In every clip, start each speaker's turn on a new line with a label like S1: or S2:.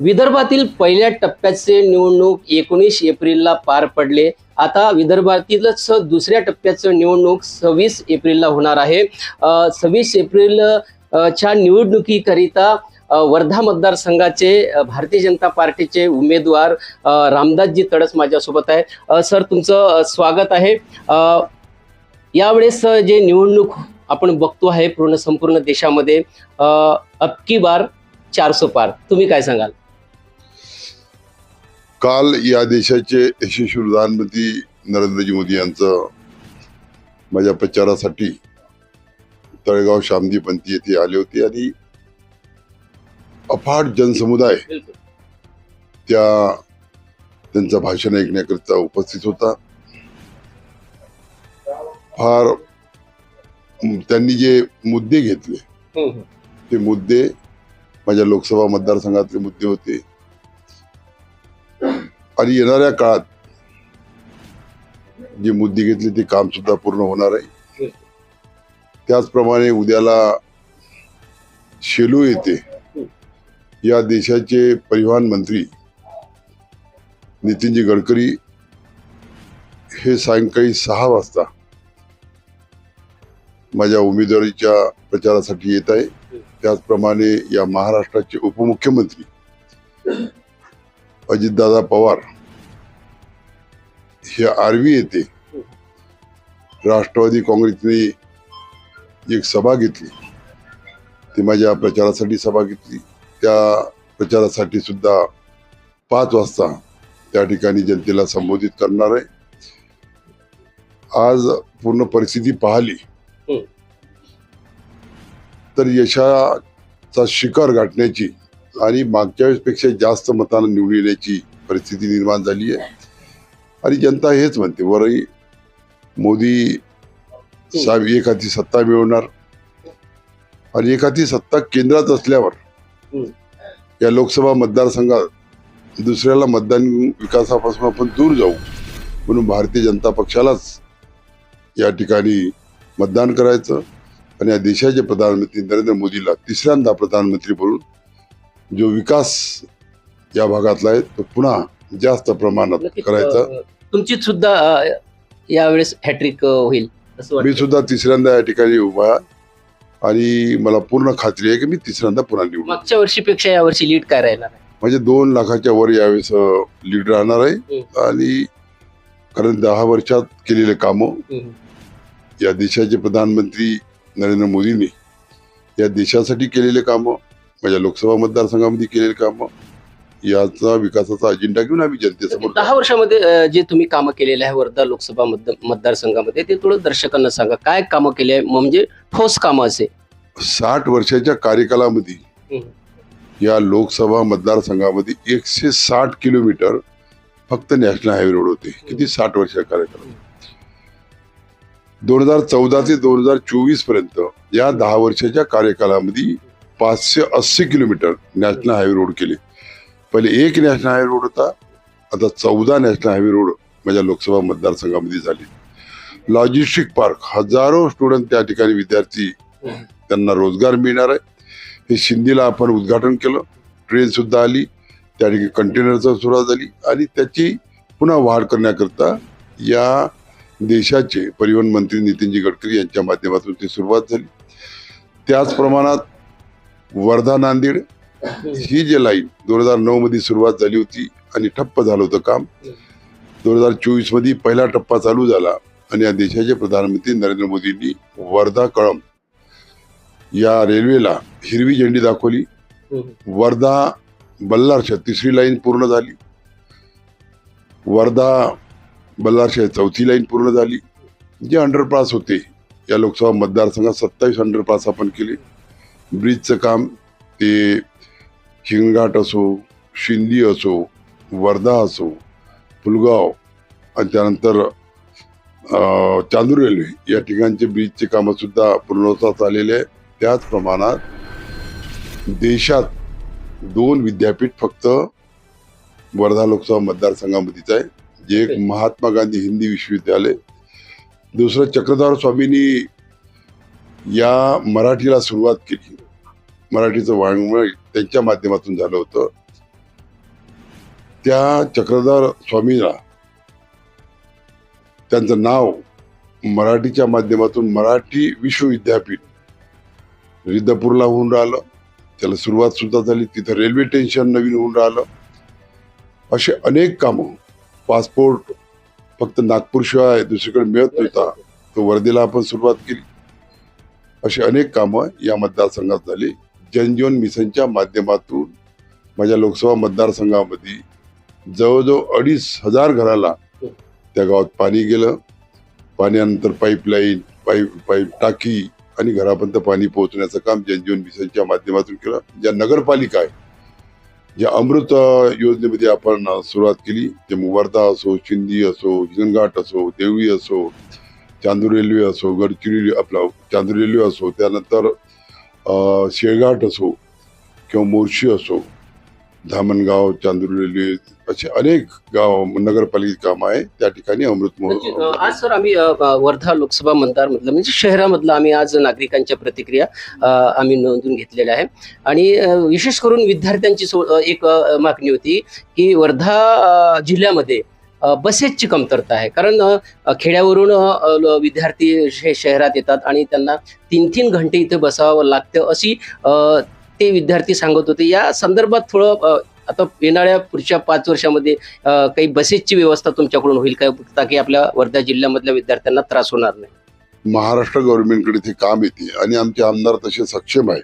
S1: विदर्भातील पहिल्या टप्प्याचे निवडणूक एकोणीस एप्रिलला पार पडले. आता विदर्भातीलच दुसऱ्या टप्प्याचं निवडणूक सव्वीस एप्रिलला होणार आहे. सव्वीस एप्रिल च्या निवडणुकीकरिता वर्धा मतदारसंघाचे भारतीय जनता पार्टीचे उमेदवार रामदासजी तडस माझ्यासोबत आहे सर तुमचं स्वागत आहे. यावेळेस जे निवडणूक आपण बघतो आहे पूर्ण संपूर्ण देशामध्ये अबकी बार चारसो पार. तुम्ही काय सांगाल?
S2: काल या देशाचे यशस्वी प्रधानमंत्री नरेंद्रजी मोदी यांचं माझ्या प्रचारासाठी तळेगाव श्यामजी पंथी येथे आले होते आणि अफाट जनसमुदाय त्या त्यांचं भाषण ऐकण्याकरिता उपस्थित होता. फार त्यांनी जे मुद्दे घेतले ते मुद्दे माझ्या लोकसभा मतदारसंघातले मुद्दे होते. आणि येणाऱ्या काळात जे मुद्दे घेतले ते काम सुद्धा पूर्ण होणार आहे. त्याचप्रमाणे उद्याला शेलू येथे या देशाचे परिवहन मंत्री नितीनजी गडकरी हे सायंकाळी सहा वाजता माझ्या उमेदवारीच्या प्रचारासाठी येत आहे. त्याचप्रमाणे या महाराष्ट्राचे उपमुख्यमंत्री अजितदादा पवार हे आर्वी येथे राष्ट्रवादी काँग्रेसने एक सभा घेतली. ती माझ्या प्रचारासाठी सभा घेतली. त्या प्रचारासाठी सुद्धा पाच वाजता त्या ठिकाणी जनतेला संबोधित करणार आहे. आज पूर्ण परिस्थिती पाहिली. तर यशाचा शिखर गाठण्याची आणि मागच्या वेळेसपेक्षा जास्त मतानं निवडून येण्याची परिस्थिती निर्माण झाली आहे. आणि जनता हेच म्हणते वरही मोदी साहेब एक हाती सत्ता मिळवणार. आणि एक हाती सत्ता केंद्रात असल्यावर या लोकसभा मतदारसंघात दुसऱ्याला मतदान विकासापासून आपण दूर जाऊ म्हणून भारतीय जनता पक्षालाच या ठिकाणी मतदान करायचं. आणि या देशाचे प्रधानमंत्री नरेंद्र मोदीला तिसऱ्यांदा प्रधानमंत्री म्हणून जो विकास या भागातला आहे तो पुन्हा जास्त प्रमाणात करायचा.
S1: तुमची सुद्धा यावेळेस हॅट्रिक होईल
S2: मी सुद्धा तिसऱ्यांदा या ठिकाणी उभा. आणि मला पूर्ण खात्री आहे की मी तिसऱ्यांदा पुन्हा निवडून
S1: मागच्या वर्षीपेक्षा यावर्षी लीड काय राहणार आहे
S2: म्हणजे दोन लाखाच्या वर यावेळेस लीड राहणार आहे. आणि कारण दहा वर्षात केलेले कामं. या देशाचे प्रधानमंत्री नरेंद्र मोदींनी या देशासाठी केलेले कामं माझ्या लोकसभा मतदारसंघामध्ये केलेले कामं याचा विकासाचा अजेंडा घेऊन आम्ही जनतेसमोर
S1: दहा वर्षामध्ये अ, जे तुम्ही कामं केलेले आहे वर्धा लोकसभा मतद- मतदारसंघामध्ये ते थोडं दर्शकांना सांगा. काय कामं केली आहे? म्हणजे ठोस कामं असे.
S2: साठ वर्षाच्या कार्यकालामध्ये
S1: हम्म.
S2: या लोकसभा मतदारसंघामध्ये एकशे साठ किलोमीटर फक्त नॅशनल हायवे रोड होते. किती साठ वर्षाच्या कार्यकालात? दोन हजार चौदा ते दोन हजार चोवीसपर्यंत या दहा वर्षाच्या कार्यकालामध्ये पाचशे अस्सी किलोमीटर नॅशनल हायवे रोड केले. पहिले एक नॅशनल हायवे रोड होता आता चौदा नॅशनल हायवे रोड माझ्या लोकसभा मतदारसंघामध्ये झाले. लॉजिस्टिक पार्क हजारो स्टुडंट त्या ठिकाणी विद्यार्थी त्यांना रोजगार मिळणार आहे. हे शिंदीला आपण उद्घाटन केलं ट्रेन सुद्धा आली त्या ठिकाणी कंटेनरचं सुरुवात झाली आणि त्याची पुन्हा वाढ करण्याकरता या देशाचे परिवहन मंत्री नितीनजी गडकरी यांच्या माध्यमातून ती सुरुवात झाली. त्याच प्रमाणात वर्धा नांदेड ही जी लाईन दोन हजार नऊ मध्ये सुरुवात झाली होती आणि ठप्प झालं होतं काम. दोन हजार चोवीसमध्ये पहिला टप्पा चालू झाला आणि या देशाचे प्रधानमंत्री नरेंद्र मोदींनी वर्धा कळम या रेल्वेला हिरवी झेंडी दाखवली. वर्धा बल्लारशा तिसरी लाईन पूर्ण झाली. वर्धा बल्लारशा चौथी लाईन पूर्ण झाली. जे अंडरपास होते या लोकसभा मतदारसंघात सत्तावीस अंडरपास आपण केले. ब्रिजचं काम ते हिंगणघाट असो शिंदी असो वर्धा असो पुलगाव आणि त्यानंतर चांदूर रेल्वे या ठिकाणचे ब्रिजचे कामं सुद्धा पूर्णत्वास आलेले आहे त्याच प्रमाणात देशात दोन विद्यापीठ फक्त वर्धा लोकसभा मतदारसंघामध्येच आहे. जे एक महात्मा गांधी हिंदी विश्वविद्यालय दुसरं चक्रधार स्वामींनी या मराठीला सुरुवात केली. मराठीचं वाङ्मय त्यांच्या माध्यमातून झालं होतं. त्या चक्रधार स्वामीला त्यांचं नाव मराठीच्या माध्यमातून मराठी विश्वविद्यापीठ रिद्धपूरला होऊन राहिलं. त्याला सुरुवात सुद्धा झाली. तिथं रेल्वे टेन्शन नवीन होऊन राहिलं. असे अनेक कामं. पासपोर्ट फक्त नागपूरशिवाय दुसरीकडे मिळत नव्हता. तो वर्धेला आपण सुरुवात केली. अशी अनेक कामं या मतदारसंघात झाली. जनजीवन मिशनच्या माध्यमातून माझ्या लोकसभा मतदारसंघामध्ये जवळजवळ अडीच हजार घराला त्या गावात पाणी गेलं. पाण्यानंतर पाईपलाईन पाईप पाईप टाकी आणि घरापर्यंत पाणी पोहोचण्याचं काम जनजीवन मिशनच्या माध्यमातून केलं. ज्या नगरपालिका आहे ज्या अमृत योजनेमध्ये आपण सुरुवात केली. ते वर्धा असो शिंदी असो हिंगणघाट असो देवळी असो चांदूर रेल्वे असो गडचिरोली आपला चांदूर रेल्वे असो त्यानंतर शेळघाट असो किंवा मोर्शी असो धामणगाव चांदूर रेल्वे असे अनेक गाव नगरपालिका कामं आहे. त्या ठिकाणी अमृत महोत्सव
S1: आज सर आम्ही वर्धा लोकसभा मतदारमधलं म्हणजे शहरामधलं आम्ही आज नागरिकांच्या प्रतिक्रिया आम्ही नोंदवून घेतलेल्या आहे आणि विशेष करून विद्यार्थ्यांची एक मागणी होती की वर्धा जिल्ह्यामध्ये बसेसची कमतरता आहे. कारण खेड्यावरून ल- विद्यार्थी हे शहरात येतात आणि त्यांना तीन तीन घंटे इथे बसावं लागतं अशी ते विद्यार्थी सांगत होते. या संदर्भात थोडं आता येणाऱ्या पुढच्या पाच वर्षामध्ये काही बसेसची व्यवस्था तुमच्याकडून होईल काय? ताकी आपल्या वर्धा जिल्ह्यामधल्या विद्यार्थ्यांना त्रास होणार नाही.
S2: महाराष्ट्र गव्हर्नमेंटकडे ते काम येते आणि आमचे आमदार तसे सक्षम आहे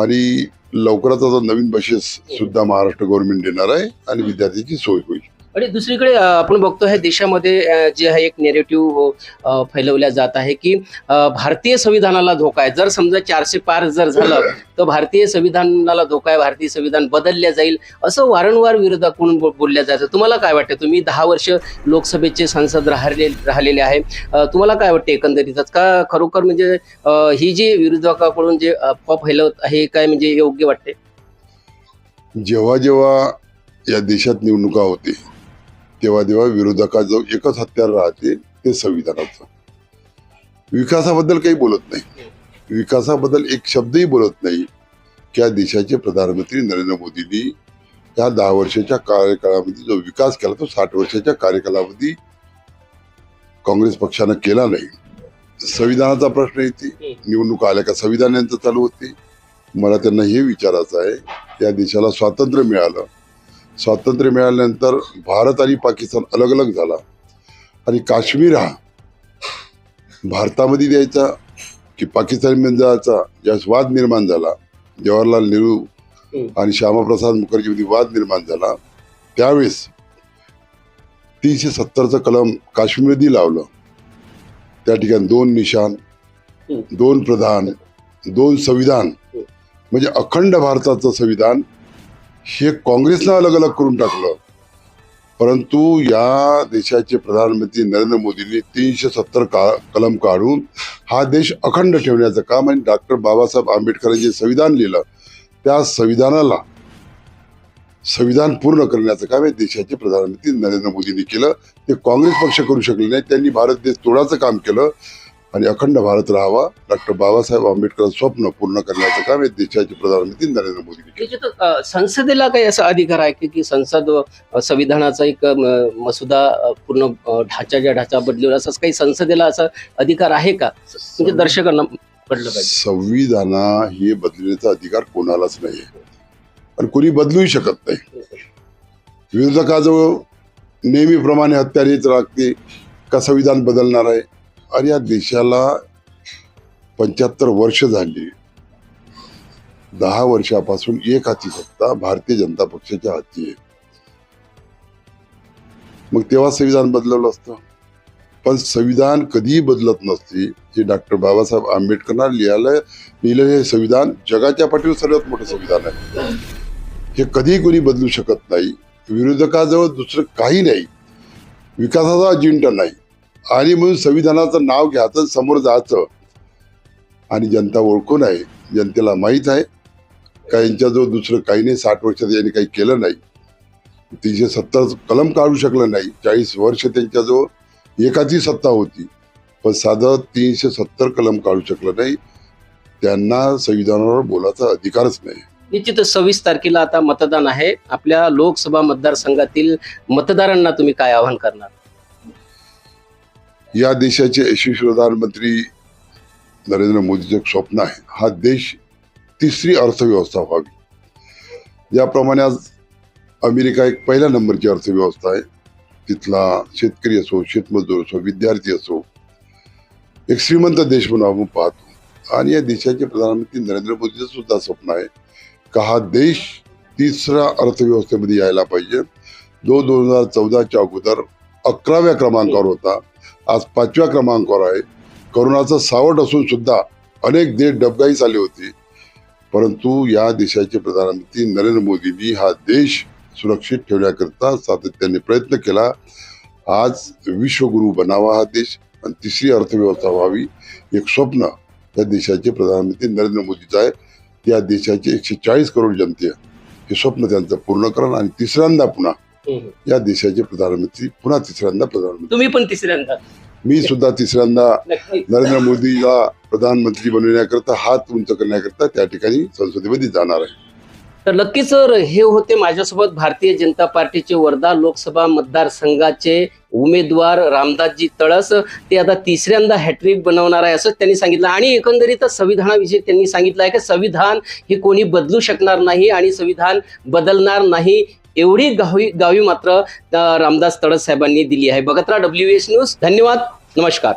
S2: आणि लवकरच आता नवीन बसेस सुद्धा महाराष्ट्र गव्हर्नमेंट देणार आहे आणि विद्यार्थ्यांची सोय होईल.
S1: आणि दुसरीकडे आपण बघतो आहे देशामध्ये जे आहे एक नेरेटिव्ह फैलवल्या जात आहे की भारतीय संविधानाला धोका आहे. जर समजा चारशे पार जर झालं तर भारतीय संविधानाला धोका आहे भारतीय संविधान बदलल्या जाईल असं वारंवार विरोधाकडून बोलल्या जायचं तुम्हाला काय वाटतं? तुम्ही दहा वर्ष लोकसभेचे सांसद राहिले राहिलेले आहे. तुम्हाला काय वाटते एकंदरीतच? का खरोखर म्हणजे ही जी विरोधकाकडून जे अफवा फैलवत आहे काय म्हणजे योग्य वाटते
S2: जेव्हा जेव्हा या देशात निवडणुका होते तेव्हा तेव्हा विरोधकाजवळ एकच हत्यार राहते ते संविधानाचं. विकासाबद्दल काही बोलत नाही. विकासाबद्दल एक शब्दही बोलत नाही त्या देशाचे प्रधानमंत्री नरेंद्र मोदींनी या दहा वर्षाच्या कार्यकाळामध्ये जो विकास केला तो साठ वर्षाच्या कार्यकालामध्ये काँग्रेस पक्षानं केला नाही. संविधानाचा प्रश्न येते. निवडणूक आल्या का संविधान यांचं चालू होते. मला त्यांना हे विचारायचं आहे या देशाला स्वातंत्र्य मिळालं स्वातंत्र्य मिळाल्यानंतर भारत आणि पाकिस्तान अलग अलग झाला. आणि काश्मीर हा भारतामध्ये द्यायचा की पाकिस्तानमध्ये जायचा ज्यावेळेस वाद निर्माण झाला. जवाहरलाल नेहरू आणि श्यामाप्रसाद मुखर्जीमध्ये वाद निर्माण झाला. त्यावेळेस तीनशे सत्तरचं कलम काश्मीरमध्ये लावलं. त्या ठिकाणी दोन निशान दोन प्रधान दोन संविधान म्हणजे अखंड भारताचं संविधान हे काँग्रेसनं अलग अलग करून टाकलं. परंतु या देशाचे प्रधानमंत्री नरेंद्र मोदींनी तीनशे सत्तर का कलम काढून हा देश अखंड ठेवण्याचं काम आणि डॉक्टर बाबासाहेब आंबेडकरांनी जे संविधान लिहिलं त्या संविधानाला संविधान पूर्ण करण्याचं काम हे देशाचे प्रधानमंत्री नरेंद्र मोदींनी केलं. ते काँग्रेस पक्ष करू शकले नाही. त्यांनी भारत देश तोडाचं काम केलं. आणि अखंड भारत राहावा. डॉक्टर बाबासाहेब आंबेडकरांचं स्वप्न पूर्ण करण्याचं काम हे देशाचे प्रधानमंत्री नरेंद्र
S1: अ, संसदेला काही असा अधिकार आहे की की संसद संविधानाचा एक मसुदा पूर्ण ढाच्याच्या ढाचा बदलून असं काही संसदेला असा अधिकार आहे का? म्हणजे दर्शकांना पडलं पाहिजे.
S2: संविधाना हे बदलण्याचा अधिकार कोणालाच नाही आणि कोणी बदलूही शकत नाही. विरोधकाजवळ नेहमीप्रमाणे हत्यारेच राखते का संविधान बदलणार आहे? आणि या देशाला पंच्याहत्तर वर्ष झाली. दहा वर्षापासून एक हाती सत्ता भारतीय जनता पक्षाच्या हाती आहे. मग तेव्हा संविधान बदलवलं असतं. पण संविधान कधीही बदलत नसते हे डॉक्टर बाबासाहेब आंबेडकरना लिहायला लिहिलेलं हे संविधान जगाच्या पाठीवर सर्वात मोठं संविधान आहे. हे कधीही कोणी बदलू शकत नाही. विरोधकाजवळ दुसरं काही नाही. विकासाचा अजेंडा नाही. आणि म्हणून संविधानाचं नाव घ्यायचं समोर जायचं. आणि जनता ओळखून आहे जनतेला माहीत आहे. का यांच्याजवळ दुसरं काही नाही साठ वर्षात यांनी काही केलं नाही. तीनशे सत्तर कलम काढू शकलं नाही चाळीस वर्ष त्यांच्याजवळ एकाची सत्ता होती. पण साधं तीनशे सत्तर कलम काढू शकलं नाही. त्यांना संविधानावर बोलायचा अधिकारच नाही.
S1: निश्चितच सव्वीस तारखेला आता मतदान आहे. आपल्या लोकसभा मतदारसंघातील मतदारांना तुम्ही काय आवाहन करणार?
S2: या देशाचे यशस्वी प्रधानमंत्री नरेंद्र मोदीचं एक स्वप्न आहे. हा देश तिसरी अर्थव्यवस्था व्हावी. याप्रमाणे आज अमेरिका एक पहिल्या नंबरची अर्थव्यवस्था आहे. तिथला शेतकरी असो शेतमजूर असो विद्यार्थी असो एक श्रीमंत देश म्हणून आपण पाहतो. आणि या देशाचे प्रधानमंत्री नरेंद्र मोदीचं सुद्धा स्वप्न आहे का हा देश तिसऱ्या अर्थव्यवस्थेमध्ये यायला पाहिजे. जो दोन हजार चौदाच्या अगोदर अकराव्या क्रमांकावर होता. आज पाचव्या क्रमांकावर आहे. करोनाचं सावट असून सुद्धा अनेक देश डबगाईस आले होते. परंतु या देशाचे प्रधानमंत्री नरेंद्र मोदींनी हा देश सुरक्षित ठेवण्याकरता सातत्याने प्रयत्न केला. आज विश्वगुरु बनावा हा देश आणि तिसरी अर्थव्यवस्था व्हावी एक स्वप्न या देशाचे प्रधानमंत्री नरेंद्र मोदीचं आहे. या देशाचे एकशे चाळीस करोड जनते हे स्वप्न त्यांचं पूर्ण करण आणि तिसऱ्यांदा पुन्हा या देशाचे प्रधानमंत्री पुन्हा तिसऱ्यांदा प्रधानमंत्री.
S1: तुम्ही पण तिसऱ्यांदा.
S2: मी सुद्धा तिसऱ्यांदा नरेंद्र मोदीला प्रधानमंत्री बनवण्याकरता हात उंच करण्याकरता त्या ठिकाणी संसदेमध्ये जाणार आहे.
S1: तर नक्कीच सर हे होते माझ्यासोबत भारतीय जनता पार्टीचे वर्धा लोकसभा मतदारसंघाचे उमेदवार रामदासजी तळस. ते आता तिसऱ्यांदा हॅट्रिक बनवणार आहे असंच त्यांनी सांगितलं. आणि एकंदरीतच संविधानाविषयी त्यांनी सांगितलं आहे की संविधान हे कोणी बदलू शकणार नाही आणि संविधान बदलणार नाही एवढी गावी गावी मात्र रामदास तळस साहेबांनी दिली आहे. बघत राहा डब्ल्यू एस न्यूज धन्यवाद. नमस्कार.